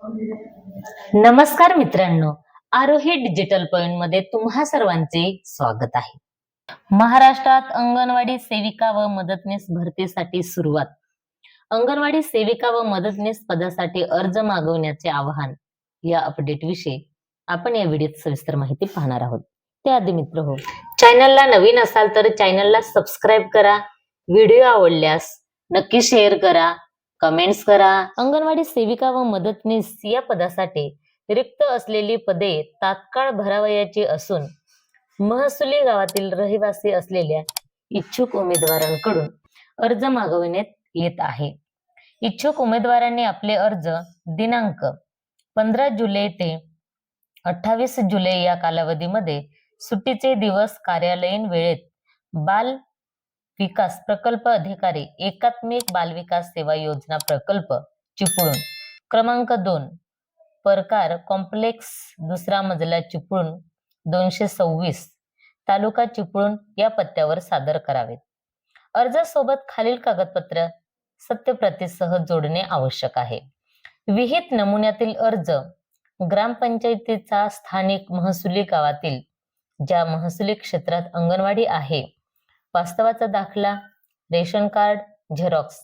नमस्कार मित्रांनो आरोही डिजिटल पॉइंटमध्ये तुम्हा सर्वांचे स्वागत आहे. महाराष्ट्रात अंगणवाडी सेविका व मदतनीस भरतीसाठी सुरुवात. अंगणवाडी सेविका व मदतनीस पदासाठी अर्ज मागवण्याचे आवाहन या अपडेट विषयी आपण या व्हिडिओत सविस्तर माहिती पाहणार आहोत. त्याआधी मित्र हो चॅनलला नवीन असाल तर चॅनलला सबस्क्राईब करा. व्हिडिओ आवडल्यास नक्की शेअर करा. कमेंट्स करा. अंगणवाडी सेविका व मदतनीस या पदासाठी रिक्त असलेली पदे तात्काळ भरावयाची असून महसुली गावातील रहिवासी असलेल्या इच्छुक उमेदवारांकडून अर्ज मागविण्यात येत आहे. इच्छुक उमेदवारांनी आपले अर्ज दिनांक पंधरा जुलै ते अठ्ठावीस जुलै या कालावधीमध्ये सुट्टीचे दिवस कार्यालयीन वेळेत बाल विकास प्रकल्प अधिकारी एकात्मिक बालविकास सेवा योजना प्रकल्प चिपळूण. क्रमांक दोन परकार कॉम्प्लेक्स दुसरा मजला चिपळूण दोनशे सव्वीस. तालुका चिपळूण या पत्त्यावर सादर करावेत. अर्जासोबत खालील कागदपत्र सत्यप्रतीसह जोडणे आवश्यक आहे. विहित नमुन्यातील अर्ज ग्रामपंचायतीचा स्थानिक महसुली गावातील ज्या महसुली क्षेत्रात अंगणवाडी आहे वास्तवाचा दाखला रेशन कार्ड झेरॉक्स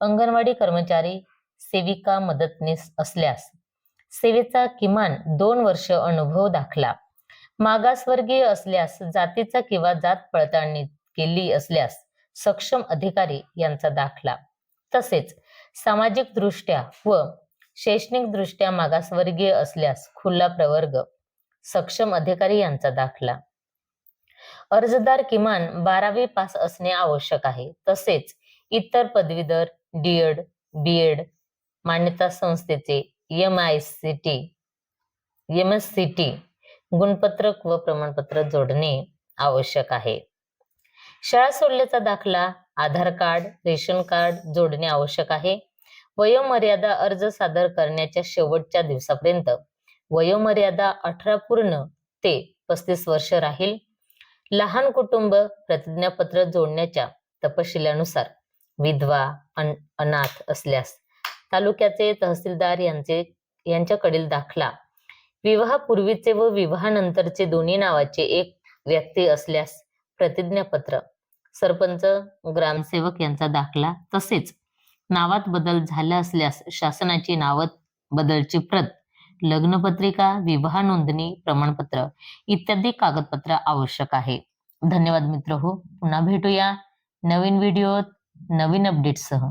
अंगणवाडी कर्मचारी सेविका मदतनीस असल्यास सेवेचा किमान दोन वर्ष अनुभव दाखला. मागासवर्गीय असल्यास जातीचा किंवा जात पडताळणी केली असल्यास सक्षम अधिकारी यांचा दाखला. तसेच सामाजिक दृष्ट्या व शैक्षणिक दृष्ट्या मागासवर्गीय असल्यास खुला प्रवर्ग सक्षम अधिकारी यांचा दाखला. अर्जदार किमान बारावी पास असणे आवश्यक आहे. तसेच इतर पदवीधर डीएड बीएड मान्यता संस्थेचे M I C T M S C T गुणपत्रक व प्रमाणपत्र जोडणे आवश्यक आहे. शाळा सोडल्याचा दाखला आधार कार्ड रेशन कार्ड जोडणे आवश्यक आहे. वयोमर्यादा अर्ज सादर करण्याच्या शेवटच्या दिवसापर्यंत वयोमर्यादा अठरा पूर्ण ते पस्तीस वर्ष राहील. लहान कुटुंब प्रतिज्ञापत्र जोडण्याच्या तपशिलानुसार विधवा अन अनाथ असल्यास तालुक्याचे तहसीलदार यांचे यांच्याकडील दाखला विवाहापूर्वीचे व विवाहानंतरचे दोन्ही नावाचे एक व्यक्ती असल्यास प्रतिज्ञापत्र. सरपंच ग्रामसेवक यांचा दाखला तसेच नावात बदल झाला असल्यास शासनाची नावात बदलची प्रत लग्नपत्रिका विवाह नोंदणी प्रमाणपत्र इत्यादी कागदपत्र आवश्यक आहे धन्यवाद मित्र हो पुन्हा भेटूया नवीन व्हिडिओत नवीन अपडेटसह